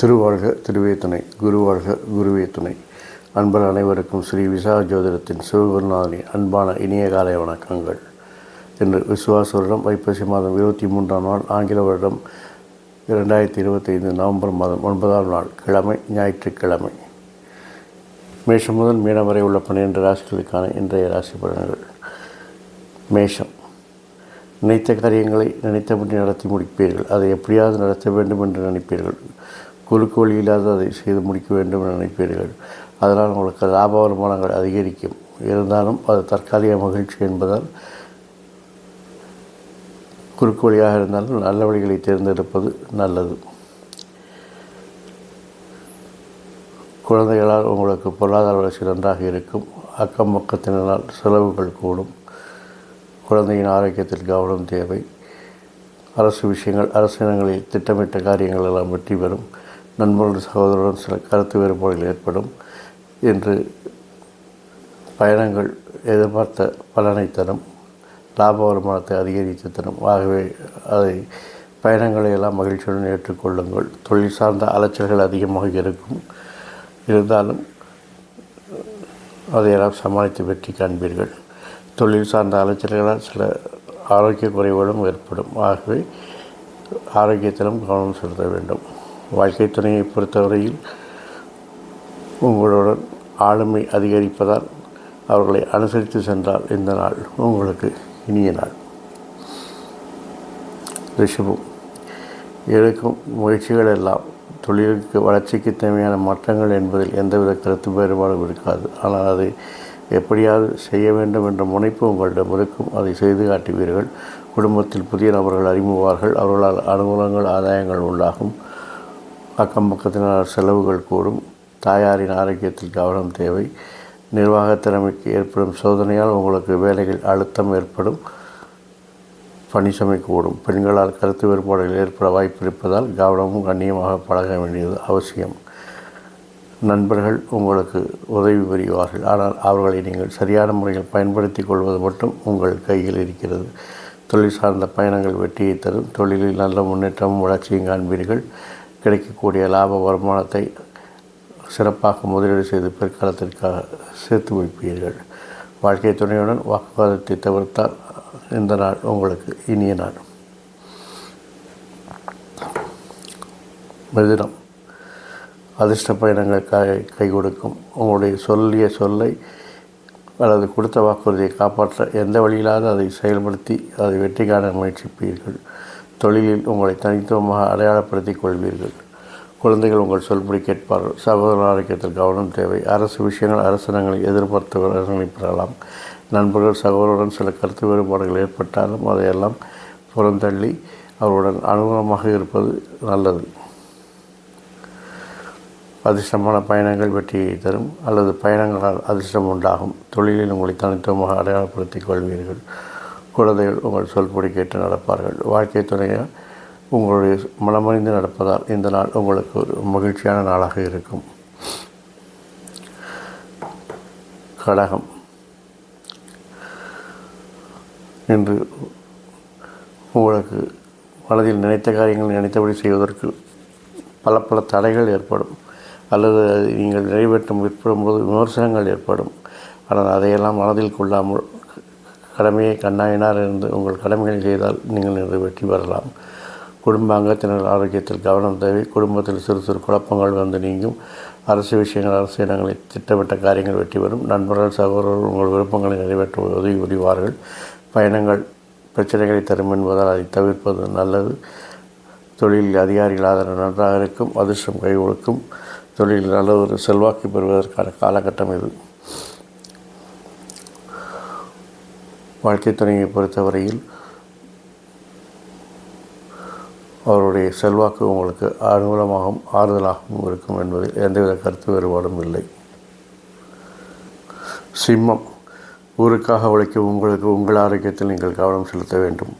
திருவாழ்க திருவே துணை குருவாழ்க குருவே துணை. அன்பர் அனைவருக்கும் ஸ்ரீ விசா ஜோதிடத்தின் சிவகுருநாதனின் அன்பான இனிய காலை வணக்கங்கள். என்று விசுவாச வருடம் ஐப்பசி மாதம் இருபத்தி மூன்றாம் நாள் ஆங்கில வருடம் இரண்டாயிரத்தி இருபத்தைந்து நவம்பர் மாதம் ஒன்பதாம் நாள் கிழமை ஞாயிற்றுக்கிழமை. மேஷம் முதல் மீனம் வரை உள்ள பன்னிரண்டு ராசிகளுக்கான இன்றைய ராசி பலன்கள். மேஷம். நினைத்த காரியங்களை நினைத்தபடி நடத்தி முடிப்பீர்கள். அதை எப்படியாவது நடத்த வேண்டும் என்று நினைப்பீர்கள். குறுக்கு வழி இல்லாத அதை செய்து முடிக்க வேண்டும் என்று நினைப்பீர்கள். அதனால் உங்களுக்கு லாப வருமானங்கள் அதிகரிக்கும். இருந்தாலும் அது தற்காலிக மகிழ்ச்சி என்பதால் குறுக்கு வழியாக இருந்தாலும் நல்ல வழிகளை தேர்ந்தெடுப்பது நல்லது. குழந்தைகளால் உங்களுக்கு பொருளாதார வளர்ச்சி நன்றாக இருக்கும். அக்கம் பக்கத்தினரால் செலவுகள் கூடும். குழந்தையின் ஆரோக்கியத்தில் கவனம் தேவை. அரசு விஷயங்கள் அரசினங்களில் திட்டமிட்ட காரியங்கள் எல்லாம் வெற்றி பெறும். நண்பர்கள் சகோதரருடன் சில கருத்து வேறுபாடுகள் ஏற்படும் என்று பயணங்கள் எதிர்பார்த்த பலனை தரும். லாப வருமானத்தை அதிகரித்து தரும் ஆகவே அதை பயணங்களை எல்லாம் மகிழ்ச்சியுடன் ஏற்றுக்கொள்ளுங்கள். தொழில் சார்ந்த அலைச்சல்கள் அதிகமாக இருக்கும். இருந்தாலும் அதையெல்லாம் சமாளித்து வெற்றி காண்பீர்கள். தொழில் சார்ந்த அலைச்சல்களால் சில ஆரோக்கிய குறைவுகளும் ஏற்படும். ஆகவே ஆரோக்கியத்திலும் கவனம் செலுத்த வேண்டும். வாழ்க்கை துணையை பொறுத்தவரையில் உங்களுடன் ஆளுமை அதிகரிப்பதால் அவர்களை அனுசரித்து சென்றால் இந்த நாள் உங்களுக்கு இனிய நாள் ரிஷபம் எடுக்கும் முயற்சிகள் எல்லாம் தொழிலுக்கு வளர்ச்சிக்கு தேவையான மாற்றங்கள் என்பதில் எந்தவித கருத்து வேறுபாடும் இருக்காது. ஆனால் அதை எப்படியாவது செய்ய வேண்டும் என்ற முனைப்பு உங்களிடம் இருக்கும். அதை செய்து காட்டுவீர்கள். குடும்பத்தில் புதிய நபர்கள் அறிமுகவார்கள். அவர்களால் அனுகூலங்கள் ஆதாயங்கள் உண்டாகும். அக்கம் பக்கத்தினர் செலவுகள் கூடும். தாயாரின் ஆரோக்கியத்தில் கவனம் தேவை. நிர்வாக திறமைக்கு ஏற்படும் சோதனையால் உங்களுக்கு வேலைகள் அழுத்தம் ஏற்படும் பணி சுமை கூடும். பெண்களால் கருத்து வேறுபாடுகள் ஏற்பட வாய்ப்பு இருப்பதால் கவனமும் கண்ணியமாக பழக வேண்டியது அவசியம். நண்பர்கள் உங்களுக்கு உதவி புரிவார்கள். ஆனால் அவர்களை நீங்கள் சரியான முறையில் பயன்படுத்தி கொள்வது மட்டும் உங்கள் கையில் இருக்கிறது. தொழில் சார்ந்த பயணங்கள் வெற்றியை தரும். தொழிலில் நல்ல முன்னேற்றமும் வளர்ச்சியும் காண்பீர்கள். கிடைக்கக்கூடிய லாப வருமானத்தை சிறப்பாக முதலீடு செய்து பிற்காலத்திற்காக சேர்த்து வைப்பீர்கள். வாழ்க்கை துணையுடன் வாக்குவாதத்தை தவிர்த்தால் இந்த நாள் உங்களுக்கு இனிய நாள். மிதினம். அதிர்ஷ்ட பயணங்கள் கை கை கொடுக்கும். உங்களுடைய சொல்லிய சொல்லை அல்லது கொடுத்த வாக்குறுதியை காப்பாற்ற எந்த வழியிலாவது அதை செயல்படுத்தி அதை வெற்றி காண முயற்சிப்பீர்கள். தொழிலில் உங்களை தனித்துவமாக அடையாளப்படுத்திக் கொள்வீர்கள். குழந்தைகள் உங்கள் சொல்படி கேட்பார்கள். சகோதர ஆரோக்கியத்தில் கவனம் தேவை. அரசு விஷயங்கள் அரசாங்கங்களை எதிர்பார்த்து பெறலாம். நண்பர்கள் சகோதரருடன் சில கருத்து வேறுபாடுகள் ஏற்பட்டாலும் அதையெல்லாம் புறந்தள்ளி அவருடன் அனுகூலமாக இருப்பது நல்லது. அதிர்ஷ்டமான பயணங்கள் வெற்றியை தரும் அல்லது பயணங்களால் அதிர்ஷ்டம் உண்டாகும். தொழிலில் உங்களை தனித்துவமாக அடையாளப்படுத்திக் கொள்வீர்கள். குழந்தைகள் உங்கள் சொல்படி கேட்டு நடப்பார்கள். வாழ்க்கை துணையாக உங்களுடைய மனமறிந்து நடப்பதால் இந்த நாள் உங்களுக்கு ஒரு மகிழ்ச்சியான நாளாக இருக்கும். கடகம் இன்று உங்களுக்கு மனதில் நினைத்த காரியங்கள் நினைத்தபடி செய்வதற்கு பல பல தடைகள் ஏற்படும். அல்லது நீங்கள் நிறைவேற்றும் விற்படும்போது விமர்சனங்கள் ஏற்படும். ஆனால் அதையெல்லாம் மனதில் கொள்ளாமல் கடமையை கண்ணாயினார் இருந்து உங்கள் கடமைகளை செய்தால் நீங்கள் நிறைவேற்றி வெற்றி பெறலாம் குடும்ப அங்கத்தினர் ஆரோக்கியத்தில் கவனம் தேவை. குடும்பத்தில் சிறு சிறு குழப்பங்கள் வந்து நீங்கும். அரசு விஷயங்கள் அரசு இடங்களை திட்டமிட்ட காரியங்கள் வெற்றி பெறும். நண்பர்கள் சகோதரர்கள் உங்கள் விருப்பங்களை நிறைவேற்ற உதவி புரிவார்கள். பயணங்கள் பிரச்சனைகளை தரும் என்பதால் அதை தவிர்ப்பது நல்லது. தொழிலில் அதிகாரிகள் ஆதரவு நன்றாக இருக்கும். அதிர்ஷ்டம் கை கொடுக்கும். தொழிலில் நல்ல ஒரு செல்வாக்கு பெறுவதற்கான காலகட்டம் இது. வாழ்க்கை துணையை பொறுத்தவரையில் அவருடைய செல்வாக்கு உங்களுக்கு அனுகூலமாகவும் ஆறுதலாகவும் இருக்கும் என்பதில் எந்தவித கருத்து வேறுபாடும் இல்லை. சிம்மம் ஊருக்காக உழைக்கும் உங்களுக்கு உங்கள் ஆரோக்கியத்தில் நீங்கள் கவனம் செலுத்த வேண்டும்.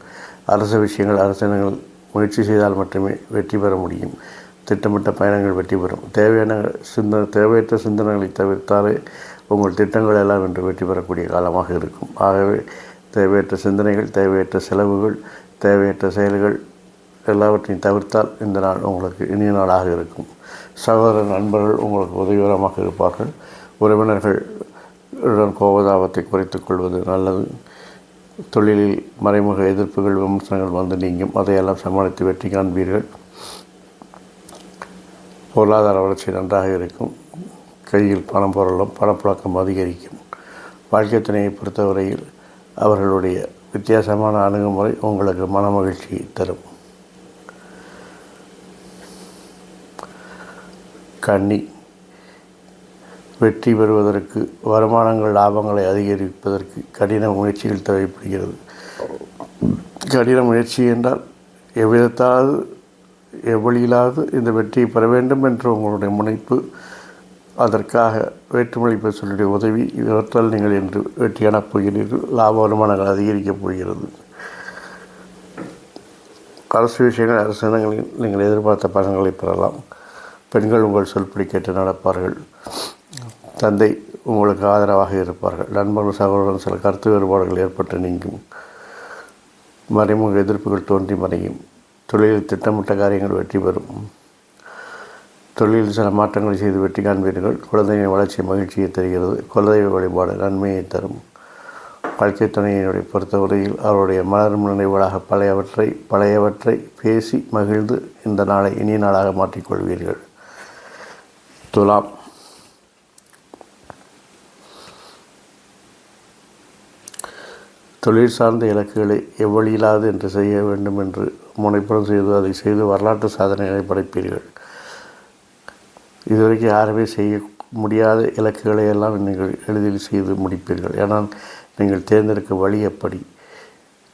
அரசு விஷயங்கள் அரசினங்கள் முயற்சி செய்தால் மட்டுமே வெற்றி பெற முடியும். திட்டமிட்ட பயணங்கள் வெற்றி பெறும். தேவையான சிந்தனை தேவையற்ற சிந்தனைகளை தவிர்த்தாலே உங்கள் திட்டங்கள் எல்லாம் இன்று வெற்றி பெறக்கூடிய காலமாக இருக்கும். ஆகவே தேவையற்ற சிந்தனைகள் தேவையற்ற செலவுகள் தேவையற்ற செயல்கள் எல்லாவற்றையும் தவிர்த்தால் இந்த நாள் உங்களுக்கு இனிய நாளாக இருக்கும். சகோதர நண்பர்கள் உங்களுக்கு உதவிகரமாக இருப்பார்கள். உறவினர்கள் கோபதாபத்தை குறைத்துக் கொள்வது நல்லது. தொழிலில் மறைமுக எதிர்ப்புகள் விமர்சனங்கள் வந்து நீங்கும். அதையெல்லாம் சமாளித்து வெற்றி காண்பீர்கள். பொருளாதார வளர்ச்சி நன்றாக இருக்கும். கையில் பணம் பொருளும் பணப்புழக்கம் அதிகரிக்கும். வாழ்க்கை துணையை பொறுத்தவரையில் அவர்களுடைய வித்தியாசமான அணுகுமுறை உங்களுக்கு மன மகிழ்ச்சியை தரும். கன்னி வெற்றி பெறுவதற்கு வருமானங்கள் லாபங்களை அதிகரிப்பதற்கு கடின முயற்சிகள் தேவைப்படுகிறது. கடின முயற்சி என்றால் எவ்விதத்தாவது எவ்வழியிலாவது இந்த வெற்றியை பெற வேண்டும் என்ற உங்களுடைய முனைப்பு. அதற்காக வேற்றுமொழி பேசலுடைய உதவி இவற்றால் நீங்கள் என்று வெற்றி காணப் போகிறீர்கள் லாப வருமானங்கள் அதிகரிக்கப் போகிறது. அரசு விஷயங்கள் அரசு இடங்களில் நீங்கள் எதிர்பார்த்த பலன்களை பெறலாம். பெண்கள் உங்கள் சொல்படி கேட்டு நடப்பார்கள். தந்தை உங்களுக்கு ஆதரவாக இருப்பார்கள். நண்பர்கள் சகோதரன் சில கருத்து வேறுபாடுகள் ஏற்பட்டு நீங்கும். மறைமுக எதிர்ப்புகள் தோன்றி மறையும். தொழிலில் திட்டமிட்ட காரியங்கள் வெற்றி பெறும். தொழிலில் சில மாற்றங்களை செய்து வெற்றி காண்பீர்கள். குழந்தையின் வளர்ச்சி மகிழ்ச்சியை தருகிறது. குலதெய்வ வழிபாடு நன்மையை தரும். வாழ்க்கை துணையினுடைய பொறுத்தவரையில் அவருடைய மலரும் நினைவுகளாக பழையவற்றை பழையவற்றை பேசி மகிழ்ந்து இந்த நாளை இனிய நாளாக மாற்றிக்கொள்வீர்கள். துலாம் தொழில் சார்ந்த இலக்குகளை எவ்வழியிலாது என்று செய்ய வேண்டும் என்று முனைப்புடன் செய்து அதை செய்து வரலாற்று சாதனைகளை படைப்பீர்கள். இதுவரைக்கும் யாருமே செய்ய முடியாத இலக்குகளை எல்லாம் நீங்கள் எளிதில் செய்து முடிப்பீர்கள். ஏன்னால் நீங்கள் தேர்ந்தெடுக்க வழி எப்படி?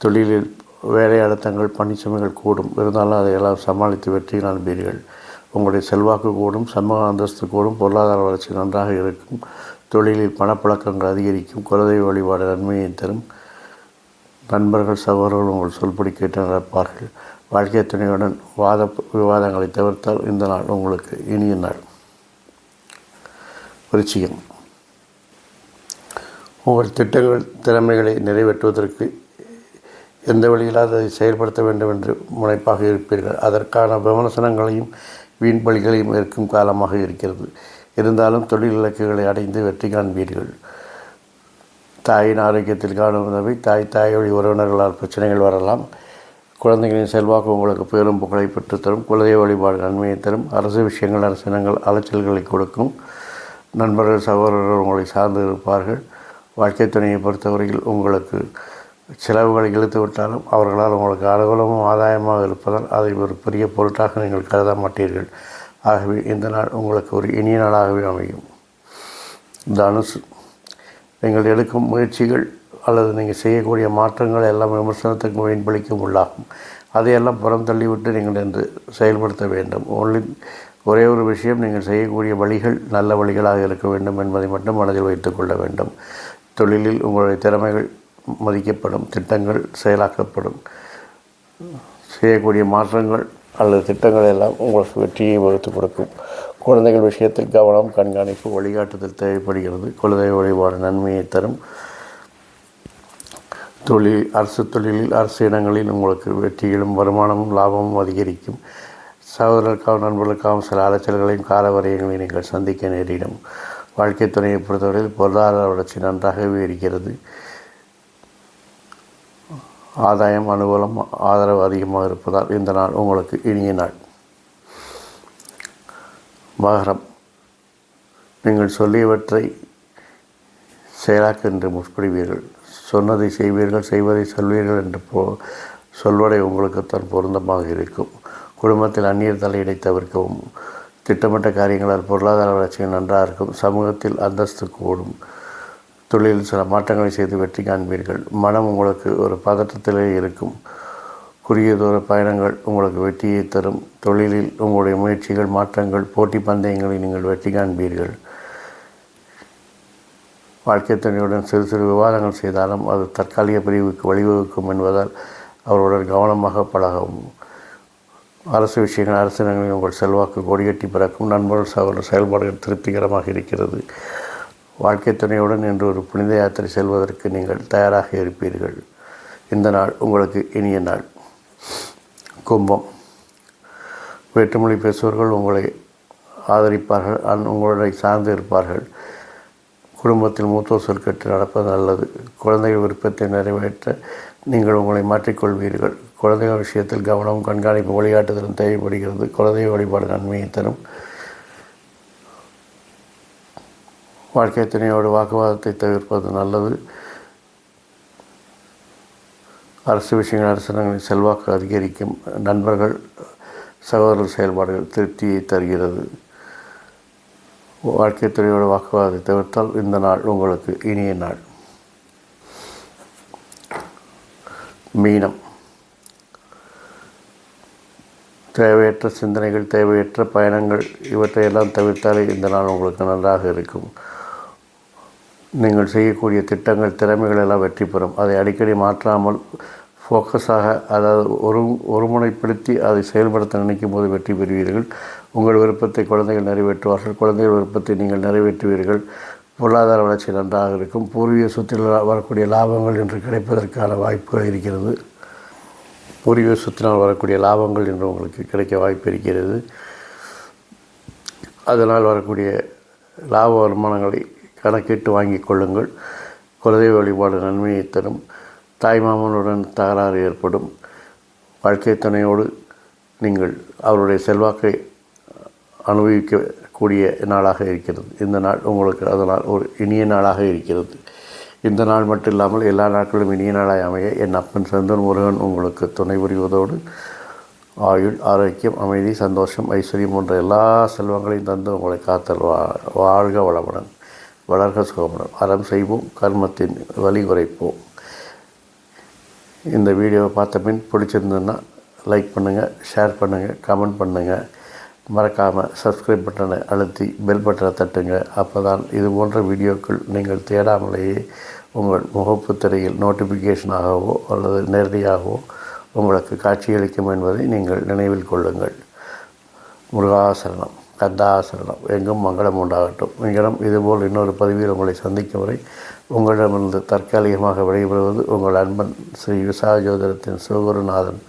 தொழிலில் வேலை அழுத்தங்கள் பணிச்சுமைகள் கூடும். இருந்தாலும் அதையெல்லாம் சமாளித்து வெற்றி காண்பீர்கள் உங்களுடைய செல்வாக்கு கூடும் சமூக அந்தஸ்து கூடும் பொருளாதார வளர்ச்சி நன்றாக இருக்கும். தொழிலில் பணப்பழக்கங்கள் அதிகரிக்கும். குலதெய்வ வழிபாடு நன்மையை தரும். நண்பர்கள் சகோதரர்கள் உங்கள் சொல்படி கேட்டு நடப்பார்கள். வாழ்க்கை துணையுடன் வாத விவாதங்களை தவிர்த்தால் இந்த நாள் உங்களுக்கு இனிய நாள். விருச்சிகம். உங்கள் திட்டங்கள் திறமைகளை நிறைவேற்றுவதற்கு எந்த வழியிலாவது அதை செயல்படுத்த வேண்டும் என்று முனைப்பாக இருப்பீர்கள். அதற்கான விமர்சனங்களையும் வீண் பலிகளையும் இருக்கும் காலமாக இருக்கிறது. இருந்தாலும் தொழில் இலக்குகளை அடைந்து வெற்றி காண்பீர்கள். தாயின் ஆரோக்கியத்தில் காணும் உதவி தாய் தாய் வழி உறவினர்களால் பிரச்சனைகள் வரலாம். குழந்தைகளின் செல்வாக்கு உங்களுக்கு பெரும் புகழை பெற்றுத்தரும் குலதெய்வ வழிபாடு நன்மையை தரும். அரசு விஷயங்கள் அரசினங்கள் அலைச்சல்களை கொடுக்கும். நண்பர்கள் சகோதரர்கள் உங்களை சார்ந்து இருப்பார்கள். வாழ்க்கை துணையை பொறுத்தவரையில் உங்களுக்கு செலவுகளை இழுத்து விட்டாலும் அவர்களால் உங்களுக்கு அலுவலமும் ஆதாயமாக இருப்பதால் அதை ஒரு பெரிய பொருட்டாக நீங்கள் கருத மாட்டீர்கள். ஆகவே இந்த நாள் உங்களுக்கு ஒரு இனிய நாளாகவே அமையும். தனுசு நீங்கள் எடுக்கும் முயற்சிகள் அல்லது நீங்கள் செய்யக்கூடிய மாற்றங்கள் எல்லாம் விமர்சனத்துக்கு வீண்பளிக்கும் உள்ளாகும். அதையெல்லாம் புறம் தள்ளிவிட்டு நீங்கள் என்று செயல்படுத்த வேண்டும். ஒன்லி ஒரே ஒரு விஷயம் நீங்கள் செய்யக்கூடிய வழிகள் நல்ல வழிகளாக இருக்க வேண்டும் என்பதை மட்டும் மனதில் வைத்துக்கொள்ள வேண்டும். தொழிலில் உங்களுடைய திறமைகள் மதிக்கப்படும் திட்டங்கள் செயலாக்கப்படும். செய்யக்கூடிய மாற்றங்கள் அல்லது திட்டங்கள் எல்லாம் உங்களுக்கு வெற்றியை வகுத்து கொடுக்கும். குழந்தைகள் விஷயத்தில் கவனம் கண்காணிப்பு வழிகாட்டுதல் தேவைப்படுகிறது. குழந்தை வழிபாடு நன்மையை தரும். தொழில் அரசு தொழிலில் அரசு இடங்களில் உங்களுக்கு வெற்றிகளும் வருமானமும் லாபமும் அதிகரிக்கும். சகோதரர்களுக்காகவும் நண்பர்களுக்காகவும் சில அலைச்சல்களையும் காலவரையங்களையும் நீங்கள் சந்திக்க நேரிடும். வாழ்க்கை துணையை பொறுத்தவரையில் பொருளாதார வளர்ச்சி நன்றாகவே இருக்கிறது. ஆதாயம் அனுகூலம் ஆதரவு அதிகமாக இருப்பதால் இந்த நாள் உங்களுக்கு இனிய நாள். மகரம். நீங்கள் சொல்லியவற்றை செயலாக்க என்று முற்படுவீர்கள். சொன்னதை செய்வீர்கள் செய்வதை சொல்வீர்கள் என்று போ சொல்வடை உங்களுக்குத்தான் பொருந்தமாக இருக்கும். குடும்பத்தில் அந்நியர் தலையிடை தவிர்க்கவும். திட்டமிட்ட காரியங்களால் பொருளாதார வளர்ச்சி நன்றாக இருக்கும். சமூகத்தில் அந்தஸ்து கூடும். தொழிலில் சில மாற்றங்களை செய்து வெற்றி காண்பீர்கள். மனம் உங்களுக்கு ஒரு பதற்றத்திலே இருக்கும். குறுகிய தூர பயணங்கள் உங்களுக்கு வெற்றியை தரும். தொழிலில் உங்களுடைய முயற்சிகள் மாற்றங்கள் போட்டி பந்தயங்களை நீங்கள் வெற்றி காண்பீர்கள். வாழ்க்கை துணையுடன் சிறு சிறு விவாதங்கள் செய்தாலும் அது தற்காலிக பிரிவுக்கு வழிவகுக்கும் என்பதால் அவருடன் கவனமாக பழகவும். அரசு விஷயங்கள் அரசினங்களில் உங்கள் செல்வாக்கு கொடிகட்டி பிறக்கும். நண்பர்கள் சகோதர செயல்பாடுகள் திருப்திகரமாக இருக்கிறது. வாழ்க்கை துணையுடன் இன்று ஒரு புனித யாத்திரை செல்வதற்கு நீங்கள் தயாராக இருப்பீர்கள். இந்த நாள் உங்களுக்கு இனிய நாள். கும்பம். வேற்றுமொழி பேசுபவர்கள் உங்களை ஆதரிப்பார்கள் அன் உங்களை சார்ந்து இருப்பார்கள். குடும்பத்தில் மூத்தோர் சொல்கட்டு நடப்பது நல்லது. குழந்தைகள் விருப்பத்தை நிறைவேற்ற நீங்கள் உங்களை மாற்றிக்கொள்வீர்கள். குழந்தைகள் விஷயத்தில் கவனம் கண்காணிப்பு வழிகாட்டுதலும் தேவைப்படுகிறது. குழந்தை வழிபாடு நன்மையை தரும். வாழ்க்கை துணையோடு வாக்குவாதத்தை தவிர்ப்பது நல்லது? அரசு விஷயங்கள் அரசாங்கங்களின் செல்வாக்கு அதிகரிக்கும். நண்பர்கள் சகோதரர் செயல்பாடுகள் திருப்தியை தருகிறது. வாழ்க்கை துறையோட வாக்குவாதத்தை தவிர்த்தால் இந்த நாள் உங்களுக்கு இனிய நாள். மீனம். தேவையற்ற சிந்தனைகள் தேவையற்ற பயணங்கள் இவற்றையெல்லாம் தவிர்த்தாலே இந்த நாள் உங்களுக்கு நன்றாக இருக்கும். நீங்கள் செய்யக்கூடிய திட்டங்கள் திறமைகள் எல்லாம் வெற்றி பெறும். அதை அடிக்கடி மாற்றாமல் ஃபோக்கஸாக அதாவது ஒரு ஒருமுனைப்படுத்தி அதை செயல்படுத்த நினைக்கும் போது வெற்றி பெறுவீர்கள். உங்கள் விருப்பத்தை குழந்தைகள் நிறைவேற்றுவார்கள். குழந்தைகள் விருப்பத்தை நீங்கள் நிறைவேற்றுவீர்கள். பொருளாதார வளர்ச்சி நன்றாக இருக்கும். பூர்வீக சொத்தில் வரக்கூடிய லாபங்கள் இன்று கிடைப்பதற்கான வாய்ப்புகள் இருக்கிறது. பூர்வீக சொத்தினால் வரக்கூடிய லாபங்கள் இன்று உங்களுக்கு கிடைக்க வாய்ப்பு இருக்கிறது. அதனால் வரக்கூடிய லாப வருமானங்களை கணக்கிட்டு வாங்கி கொள்ளுங்கள். குலதெய்வ வழிபாடு நன்மையை தரும். தாய்மாமனுடன் தகராறு ஏற்படும். வாழ்க்கை துணையோடு நீங்கள் அவருடைய செல்வாக்கை அனுபவிக்கக்கூடிய நாளாக இருக்கிறது. இந்த நாள் உங்களுக்கு அதனால் ஒரு இனிய நாளாக இருக்கிறது. இந்த நாள் மட்டும் இல்லாமல் எல்லா நாட்களும் இனிய நாளாக அமைய என் அப்பன் செந்தன் முருகன் உங்களுக்கு துணை புரிவதோடு ஆயுள் ஆரோக்கியம் அமைதி சந்தோஷம் ஐஸ்வர்யம் போன்ற எல்லா செல்வங்களையும் தந்து உங்களை காத்தல் வா வாழ்க வளமுடன். வளர்க சுகமுடன் அறம் செய்வோம் கர்மத்தின் வலி குறைப்போம். இந்த வீடியோவை பார்த்த பின் பிடிச்சிருந்ததுன்னா லைக் பண்ணுங்கள் ஷேர் பண்ணுங்கள் கமெண்ட் பண்ணுங்கள் மறக்காமல் சப்ஸ்கிரைப் பட்டனை அழுத்தி பெல் பட்டனை தட்டுங்க. அப்போ தான் இது போன்ற வீடியோக்கள் நீங்கள் தேடாமலேயே உங்கள் முகப்பு திரையில் நோட்டிஃபிகேஷனாகவோ அல்லது நேரடியாகவோ உங்களுக்கு காட்சியளிக்கும் என்பதை நீங்கள் நினைவில் கொள்ளுங்கள். முருகாசரணம். கந்தாசரணம். எங்கும் மங்களம் உண்டாகட்டும். எங்கிடம் இதுபோல் இன்னொரு பதிவில் உங்களை சந்திக்கும் வரை உங்களிடமிருந்து தற்காலிகமாக விடைபெறுவது உங்கள் அன்பன் ஸ்ரீ விசாஜோதரத்தின் சிவகுருநாதன்